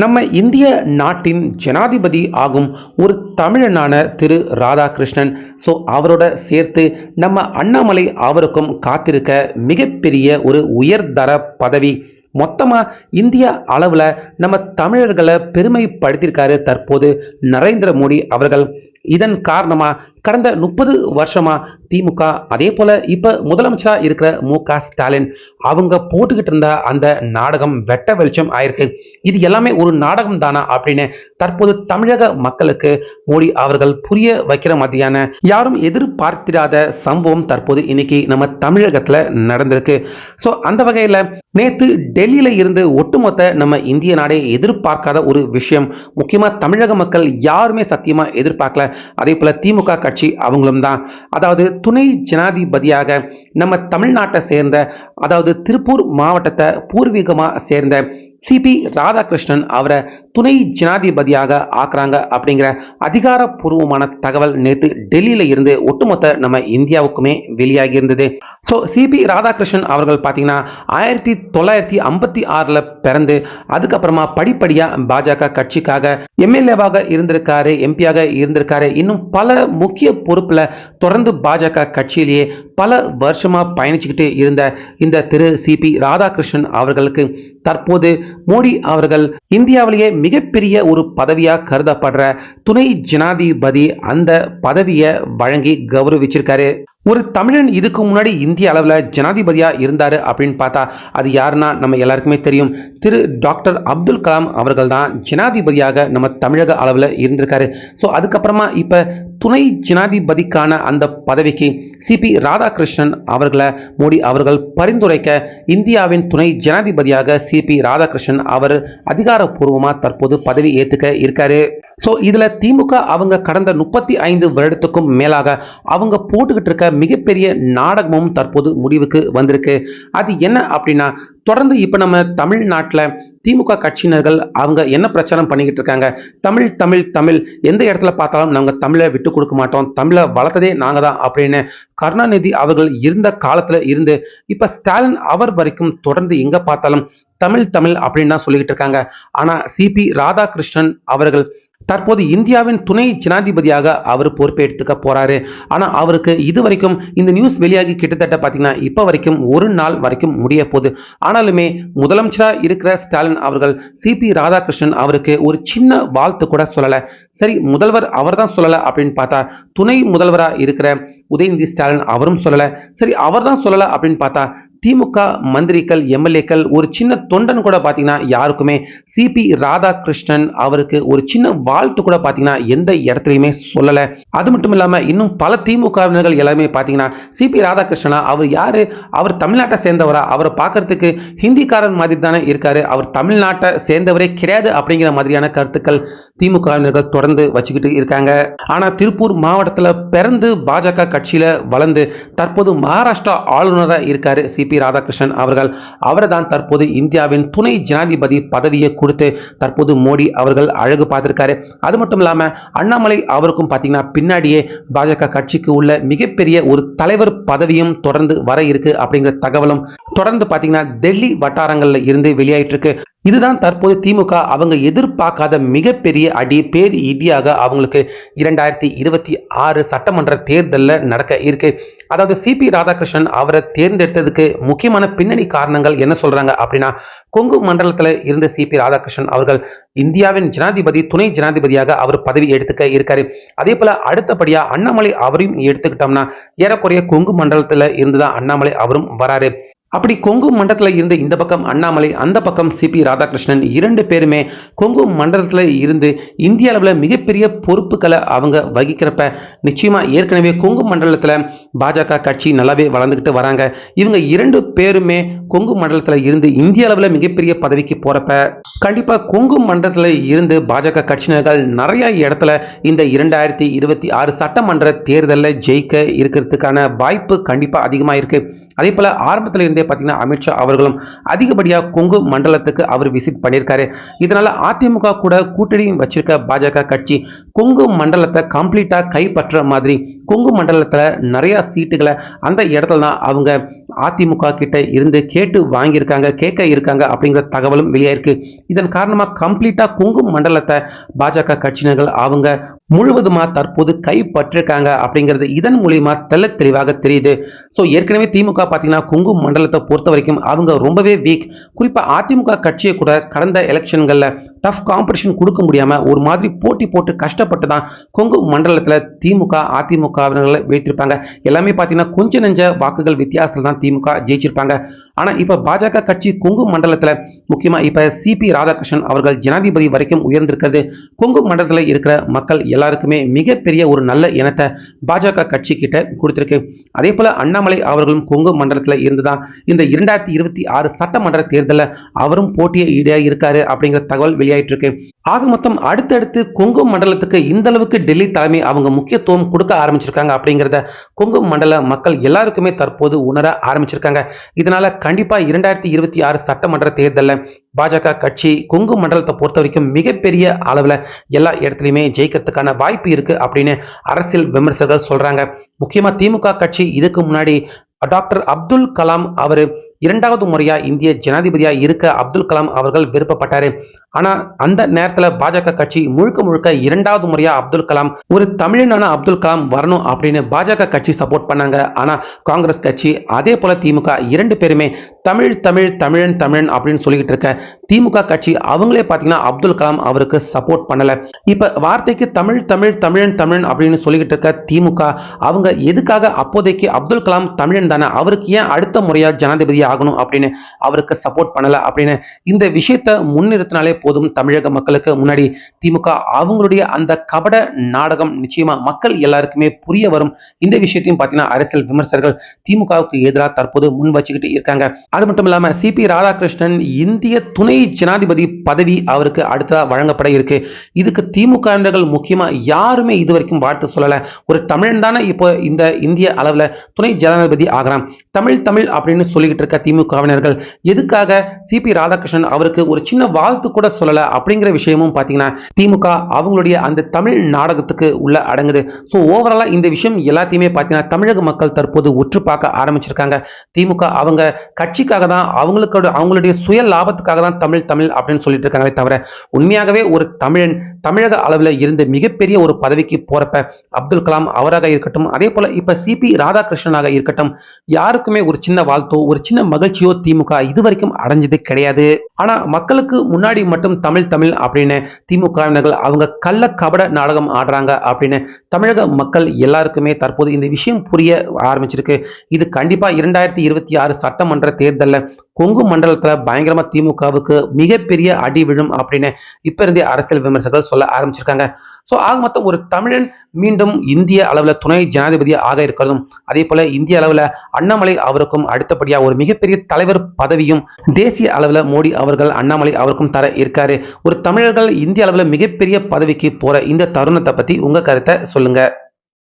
நம்ம இந்திய நாட்டின் ஜனாதிபதி ஆகும் ஒரு தமிழனான திரு ராதாகிருஷ்ணன். ஸோ அவரோட சேர்த்து நம்ம அண்ணாமலை அவருக்கும் காத்திருக்க மிகப்பெரிய ஒரு உயர்தர பதவி. மொத்தமாக இந்திய அளவில் நம்ம தமிழர்களை பெருமைப்படுத்தியிருக்காரு தற்போது நரேந்திர மோடி அவர்கள். இதன் காரணமாக கடந்த முப்பது வருஷமா திமுக அதே போல இப்ப முதலமைச்சரா இருக்கிற மு க ஸ்டாலின் அவங்க போட்டுக்கிட்டு இருந்த அந்த நாடகம் வெட்ட வெளிச்சம் ஆயிருக்கு. இது எல்லாமே ஒரு நாடகம் தானா அப்படின்னு தற்போது தமிழக மக்களுக்கு மோடி அவர்கள் புரிய வைக்கிற மாதிரியான யாரும் எதிர்பார்த்திடாத சம்பவம் தற்போது இன்னைக்கு நம்ம தமிழகத்துல நடந்திருக்கு. ஸோ அந்த வகையில நேத்து டெல்லியில இருந்து ஒட்டுமொத்த நம்ம இந்திய நாடே எதிர்பார்க்காத ஒரு விஷயம். முக்கியமா தமிழக மக்கள் யாருமே சத்தியமா எதிர்பார்க்கல. அதே போல திமுக கட்சி அவங்களும் தான் அதாவது துணை ஜனாதிபதியாக நம்ம தமிழ்நாட்டை சேர்ந்த அதாவது திருப்பூர் மாவட்டத்தை பூர்வீகமாக சேர்ந்த சிபி ராதாகிருஷ்ணன் அவரை துணை ஜனாதிபதியாக ஆக்குறாங்க அப்படிங்கிற அதிகாரப்பூர்வமான தகவல் நேற்று டெல்லியில இருந்து ஒட்டுமொத்த நம்ம இந்தியாவுக்குமே வெளியாகி இருந்தது. ஸோ சிபி ராதாகிருஷ்ணன் அவர்கள் பார்த்தீங்கன்னா ஆயிரத்தி தொள்ளாயிரத்தி ஐம்பத்தி ஆறில் பிறந்து அதுக்கப்புறமா படிப்படியாக பாஜக கட்சிக்காக எம்எல்ஏவாக இருந்திருக்காரு எம்பியாக இருந்திருக்காரு. இன்னும் பல முக்கிய பொறுப்பில் தொடர்ந்து பாஜக கட்சியிலேயே பல வருஷமாக பயணிச்சுக்கிட்டு இருந்த இந்த திரு சிபி ராதாகிருஷ்ணன் அவர்களுக்கு தற்போது மோடி அவர்கள் இந்தியாவிலேயே மிகப்பெரிய ஒரு பதவியாக கருதப்படுற துணை ஜனாதிபதி அந்த பதவியை வழங்கி கௌரவிச்சிருக்காரு. ஒரு தமிழன் இதுக்கு முன்னாடி இந்திய அளவில் ஜனாதிபதியாக இருந்தார் அப்படின்னு பார்த்தா அது யாருன்னா நம்ம எல்லாருக்குமே தெரியும். திரு டாக்டர் அப்துல் கலாம் அவர்கள் தான் ஜனாதிபதியாக நம்ம தமிழக அளவில் இருந்திருக்காரு. ஸோ அதுக்கப்புறமா இப்போ துணை ஜனாதிபதிக்கான அந்த பதவிக்கு சிபி ராதாகிருஷ்ணன் அவர்களை மோடி அவர்கள் பரிந்துரைக்க இந்தியாவின் துணை ஜனாதிபதியாக சிபி ராதாகிருஷ்ணன் அவர் அதிகாரப்பூர்வமாக தற்போது பதவி ஏற்றுக்க இருக்காரு. ஸோ இதில் திமுக அவங்க கடந்த முப்பத்தி ஐந்து வருடத்துக்கும் மேலாக அவங்க போட்டுக்கிட்டு இருக்க மிகப்பெரிய நாடகமும் தற்போது முடிவுக்கு வந்திருக்கு. அது என்ன அப்படின்னா தொடர்ந்து இப்போ நம்ம தமிழ்நாட்டில் திமுக கட்சியினர்கள் அவங்க என்ன பிரச்சாரம் பண்ணிக்கிட்டு இருக்காங்க? தமிழ் தமிழ் தமிழ். எந்த இடத்துல பார்த்தாலும் நாங்கள் தமிழை விட்டு கொடுக்க மாட்டோம். தமிழை வளர்த்ததே நாங்கள் தான் அப்படின்னு கருணாநிதி அவர்கள் இருந்த காலத்தில் இருந்து இப்போ ஸ்டாலின் அவர் வரைக்கும் தொடர்ந்து எங்கே பார்த்தாலும் தமிழ் தமிழ் அப்படின்னு தான் சொல்லிக்கிட்டு இருக்காங்க. ஆனால் சிபி ராதாகிருஷ்ணன் அவர்கள் தற்போது இந்தியாவின் துணை ஜனாதிபதியாக அவர் பொறுப்பேற்றுக்க போறாரு. ஆனா அவருக்கு இது வரைக்கும் இந்த நியூஸ் வெளியாகி கிட்டத்தட்ட பாத்தீங்கன்னா இப்ப வரைக்கும் ஒரு நாள் வரைக்கும் முடிய போகுது. ஆனாலுமே முதலமைச்சரா இருக்கிற ஸ்டாலின் அவர்கள் சிபி ராதாகிருஷ்ணன் அவருக்கு ஒரு சின்ன வாழ்த்து கூட சொல்லல. சரி முதல்வர் அவர் தான் சொல்லல அப்படின்னு பார்த்தா துணை முதல்வரா இருக்கிற உதயநிதி ஸ்டாலின் அவரும் சொல்லல. சரி அவர் தான் சொல்லல அப்படின்னு பார்த்தா திமுக மந்திரிகள் எம்எல்ஏக்கள் ஒரு சின்ன தொண்டன் கூட பார்த்தீங்கன்னா யாருக்குமே சிபி ராதாகிருஷ்ணன் அவருக்கு ஒரு சின்ன வாழ்த்து கூட பார்த்தீங்கன்னா எந்த இடத்துலையுமே சொல்லலை. அது மட்டும் இல்லாமல் இன்னும் பல திமுகவினர்கள் எல்லாருமே பார்த்தீங்கன்னா சிபி ராதாகிருஷ்ணனா அவர் யாரு? அவர் தமிழ்நாட்டை சேர்ந்தவரா? அவரை பார்க்கறதுக்கு ஹிந்திக்காரன் மாதிரி தானே இருக்காரு. அவர் தமிழ்நாட்டை சேர்ந்தவரே கிடையாது அப்படிங்கிற மாதிரியான கருத்துக்கள் திமுகவினர்கள் தொடர்ந்து வச்சுக்கிட்டு இருக்காங்க. ஆனா திருப்பூர் மாவட்டத்தில் பிறந்து பாஜக கட்சியில வளர்ந்து தற்போது மகாராஷ்டிரா ஆளுநராக இருக்காரு சிபி ராதாகிருஷ்ணன் அவர்கள் அவரைதான் தற்போது இந்தியாவின் துணை ஜனாதிபதி பதவியை கொடுத்து தற்போது மோடி அவர்கள் அழகு பார்த்திருக்காரு. அது மட்டும் இல்லாம அண்ணாமலை அவருக்கும் பார்த்தீங்கன்னா பின்னாடியே பாஜக கட்சிக்கு உள்ள மிகப்பெரிய ஒரு தலைவர் பதவியும் தொடர்ந்து வர இருக்கு அப்படிங்கிற தகவலும் தொடர்ந்து பார்த்தீங்கன்னா டெல்லி வட்டாரங்கள்ல இருந்து வெளியாயிட்டு இருக்கு. இதுதான் தற்போது திமுக அவங்க எதிர்பார்க்காத மிகப்பெரிய அடி பேர் இடியாக அவங்களுக்கு இரண்டாயிரத்தி இருபத்தி ஆறு சட்டமன்ற தேர்தலில் நடக்க இருக்கு. அதாவது சிபி ராதாகிருஷ்ணன் அவரை தேர்ந்தெடுத்ததுக்கு முக்கியமான பின்னணி காரணங்கள் என்ன சொல்றாங்க அப்படின்னா கொங்கு மண்டலத்தில் இருந்த சிபி ராதாகிருஷ்ணன் அவர்கள் இந்தியாவின் ஜனாதிபதி துணை ஜனாதிபதியாக அவர் பதவி எடுத்துக்க இருக்காரு. அதே போல அடுத்தபடியா அண்ணாமலை அவரையும் எடுத்துக்கிட்டோம்னா ஏறக்குறைய கொங்கு மண்டலத்தில் இருந்துதான் அண்ணாமலை அவரும் வராரு. அப்படி கொங்கு மண்டலத்தில் இருந்து இந்த பக்கம் அண்ணாமலை அந்த பக்கம் சிபி ராதாகிருஷ்ணன் இரண்டு பேருமே கொங்கு மண்டலத்தில் இருந்து இந்திய அளவில் மிகப்பெரிய பொறுப்புகளை அவங்க வகிக்கிறப்ப நிச்சயமாக ஏற்கனவே கொங்கு மண்டலத்தில் பாஜக கட்சி நல்லாவே வளர்ந்துக்கிட்டு வராங்க. இவங்க இரண்டு பேருமே கொங்கு மண்டலத்தில் இருந்து இந்திய அளவில் மிகப்பெரிய பதவிக்கு போகிறப்ப கண்டிப்பாக கொங்கு மண்டலத்தில் இருந்து பாஜக கட்சியினர்கள் நிறைய இடத்துல இந்த இரண்டாயிரத்தி இருபத்தி ஆறு சட்டமன்ற தேர்தலில் ஜெயிக்க இருக்கிறதுக்கான வாய்ப்பு கண்டிப்பாக அதிகமாக இருக்குது அதே போல ஆரம்பத்தில் இருந்தே பார்த்தீங்கன்னா அமித்ஷா அவர்களும் அதிகப்படியாக கொங்கு மண்டலத்துக்கு அவர் விசிட் பண்ணியிருக்காரு. இதனால அதிமுக கூட கூட்டணி வச்சிருக்க பாஜக கட்சி கொங்கு மண்டலத்தை கம்ப்ளீட்டாக கைப்பற்ற மாதிரி கொங்கு மண்டலத்தில் நிறையா சீட்டுகளை அந்த இடத்துல தான் அவங்க அதிமுக கிட்ட இருந்து கேட்டு வாங்கியிருக்காங்க கேட்க இருக்காங்க அப்படிங்கிற தகவலும் வெளியாயிருக்கு. இதன் காரணமாக கம்ப்ளீட்டாக கொங்கு மண்டலத்தை பாஜக கட்சியினர்கள் அவங்க முழுவதுமா தற்போது கைப்பற்றிருக்காங்க அப்படிங்கிறது இதன் மூலியமா தெள்ள தெளிவாக தெரியுது. ஸோ ஏற்கனவே திமுக பார்த்தீங்கன்னா குங்கு மண்டலத்தை பொறுத்த வரைக்கும் அவங்க ரொம்பவே வீக் குறிப்பாக அதிமுக கட்சியை கூட கடந்த எலெக்ஷன்களில் டஃப் காம்படிஷன் கொடுக்க முடியாம ஒரு மாதிரி போட்டி போட்டு கஷ்டப்பட்டு தான் கொங்கு மண்டலத்தில் திமுக அதிமுகவினர்களை வைத்திருப்பாங்க எல்லாமே பார்த்தீங்கன்னா கொஞ்ச நெஞ்ச வாக்குகள் வித்தியாசத்தில் தான் திமுக ஜெயிச்சிருப்பாங்க. ஆனால் இப்போ பாஜக கட்சி கொங்கு மண்டலத்தில் முக்கியமாக இப்போ சிபி ராதாகிருஷ்ணன் அவர்கள் ஜனாதிபதி வரைக்கும் உயர்ந்திருக்கிறது. கொங்கு மண்டலத்தில் இருக்கிற மக்கள் எல்லாருக்குமே மிகப்பெரிய ஒரு நல்ல இனத்தை பாஜக கட்சி கிட்ட கொடுத்துருக்கு. அதே போல் அண்ணாமலை அவர்களும் கொங்கு மண்டலத்தில் இருந்துதான் இந்த இரண்டாயிரத்தி இருபத்தி ஆறு சட்டமன்ற தேர்தலில் அவரும் போட்டியை ஈடாக இருக்காரு அப்படிங்கிற தகவல் வெளியாயிட்டு இருக்கு ஆக மொத்தம் அடுத்தடுத்து கொங்கு மண்டலத்துக்கு இந்த அளவுக்கு டெல்லி தலைமை அவங்க முக்கியத்துவம் கொடுக்க ஆரம்பிச்சிருக்காங்க அப்படிங்கிறத கொங்கு மண்டல மக்கள் எல்லாருக்குமே தற்போது உணர ஆரம்பிச்சிருக்காங்க. இதனால கண்டிப்பா இரண்டாயிரத்தி இருபத்தி ஆறு சட்டமன்ற தேர்தலில் பாஜக கட்சி கொங்கு மண்டலத்தை பொறுத்த வரைக்கும் மிகப்பெரிய அளவில் எல்லா இடத்துலையுமே ஜெயிக்கிறதுக்கான வாய்ப்பு இருக்கு அப்படின்னு அரசியல் விமர்சகர்கள் சொல்றாங்க. முக்கியமா திமுக கட்சி இதுக்கு முன்னாடி டாக்டர் அப்துல் கலாம் அவர் இரண்டாவது முறையா இந்திய ஜனாதிபதியா இருக்க அப்துல் கலாம் அவர்கள் விருப்பப்பட்டாரு. ஆனா அந்த நேரத்துல பாஜக கட்சி முழுக்க முழுக்க இரண்டாவது முறையா அப்துல் கலாம் ஒரு தமிழனான அப்துல் கலாம் வரணும் அப்படின்னு பாஜக கட்சி சப்போர்ட் பண்ணாங்க. ஆனா காங்கிரஸ் கட்சி அதே போல திமுக இரண்டு பேருமே தமிழ் தமிழ் தமிழன் தமிழன் அப்படின்னு சொல்லிக்கிட்டு இருக்க திமுக கட்சி அவங்களே பார்த்தீங்கன்னா அப்துல் கலாம் அவருக்கு சப்போர்ட் பண்ணலை. இப்போ வார்த்தைக்கு தமிழ் தமிழ் தமிழன் தமிழன் அப்படின்னு சொல்லிக்கிட்டு இருக்க திமுக அவங்க எதுக்காக அப்போதைக்கு அப்துல் கலாம் தமிழன் தானே? அவருக்கு ஏன் அடுத்த முறையா ஜனாதிபதி ஆகணும் அப்படின்னு அவருக்கு சப்போர்ட் பண்ணல அப்படின்னு இந்த விஷயத்த முன்னிறுத்தினாலே போதும் தமிழக மக்களுக்கு. முன்னாடி திமுக அவங்களுடைய அந்த கபட நாடகம் நிச்சயமா மக்கள் எல்லாருக்குமே புரிய வரும். இந்த விஷயத்தையும் பார்த்தீங்கன்னா அரசியல் விமர்சகர்கள் திமுகவுக்கு எதிராக தற்போது முன் வச்சுக்கிட்டு இருக்காங்க. அது மட்டும் இல்லாம சிபி ராதாகிருஷ்ணன் இந்திய துணை ஜனாதிபதி பதவி அவருக்கு அடுத்ததா வழங்கப்பட இருக்கு. இதுக்கு திமுகவினர்கள் முக்கியமா யாருமே இது வரைக்கும் வாழ்த்து சொல்லலை. ஒரு தமிழன் தானே இப்போ இந்த இந்திய அளவுல துணை ஜனாதிபதி ஆகிறான். தமிழ் தமிழ் அப்படின்னு சொல்லிக்கிட்டு இருக்க திமுகவினர்கள் எதுக்காக சிபி ராதாகிருஷ்ணன் அவருக்கு ஒரு சின்ன வாழ்த்து கூட சொல்லல அப்படிங்கிற விஷயமும் பார்த்தீங்கன்னா திமுக அவங்களுடைய அந்த தமிழ் நாடகத்துக்கு உள்ள அடங்குது. ஸோ ஓவராலாக இந்த விஷயம் எல்லாத்தையுமே பார்த்தீங்கன்னா தமிழக மக்கள் தற்போது உற்று பார்க்க ஆரம்பிச்சிருக்காங்க. திமுக அவங்க கட்சி கட்சிக்காக தான் அவங்களுக்கு அவங்களுடைய சுய லாபத்துக்காக தான் தமிழ் தமிழ் அப்படின்னு சொல்லிட்டு இருக்காங்களே தவிர உண்மையாகவே ஒரு தமிழன் தமிழக அளவில் இருந்து மிகப்பெரிய ஒரு பதவிக்கு போறப்ப அப்துல் கலாம் அவராக இருக்கட்டும் அதே போல இப்ப சிபி ராதாகிருஷ்ணனாக இருக்கட்டும் யாருக்குமே ஒரு சின்ன வாழ்த்தோ ஒரு சின்ன மகிழ்ச்சியோ திமுக இது வரைக்கும் அடைஞ்சது கிடையாது. ஆனா மக்களுக்கு முன்னாடி மட்டும் தமிழ் தமிழ் அப்படின்னு திமுகவினர்கள் அவங்க கள்ள கபட நாடகம் ஆடுறாங்க அப்படின்னு தமிழக மக்கள் எல்லாருக்குமே தற்போது இந்த விஷயம் புரிய ஆரம்பிச்சிருக்கு. இது கண்டிப்பா இரண்டாயிரத்தி இருபத்தி ஆறு சட்டமன்ற தேர்தலில் கொங்கு மண்டலத்தில் பயங்கரமா திமுகவுக்கு மிகப்பெரிய அடி விழும் அப்படின்னு இப்ப இருந்தே அரசியல் விமர்சகர்கள் சொல்ல ஆரம்பிச்சிருக்காங்க. ஸோ ஆக மொத்தம் ஒரு தமிழன் மீண்டும் இந்திய அளவில் துணை ஜனாதிபதி ஆக இருக்கிறதும் அதே போல இந்திய அளவில் அண்ணாமலை அவருக்கும் அடுத்தபடியாக ஒரு மிகப்பெரிய தலைவர் பதவியும் தேசிய அளவில் மோடி அவர்கள் அண்ணாமலை அவருக்கும் தர இருக்காரு. ஒரு தமிழர்கள் இந்திய அளவில் மிகப்பெரிய பதவிக்கு போற இந்த தருணத்தை பத்தி உங்க கருத்தை சொல்லுங்க.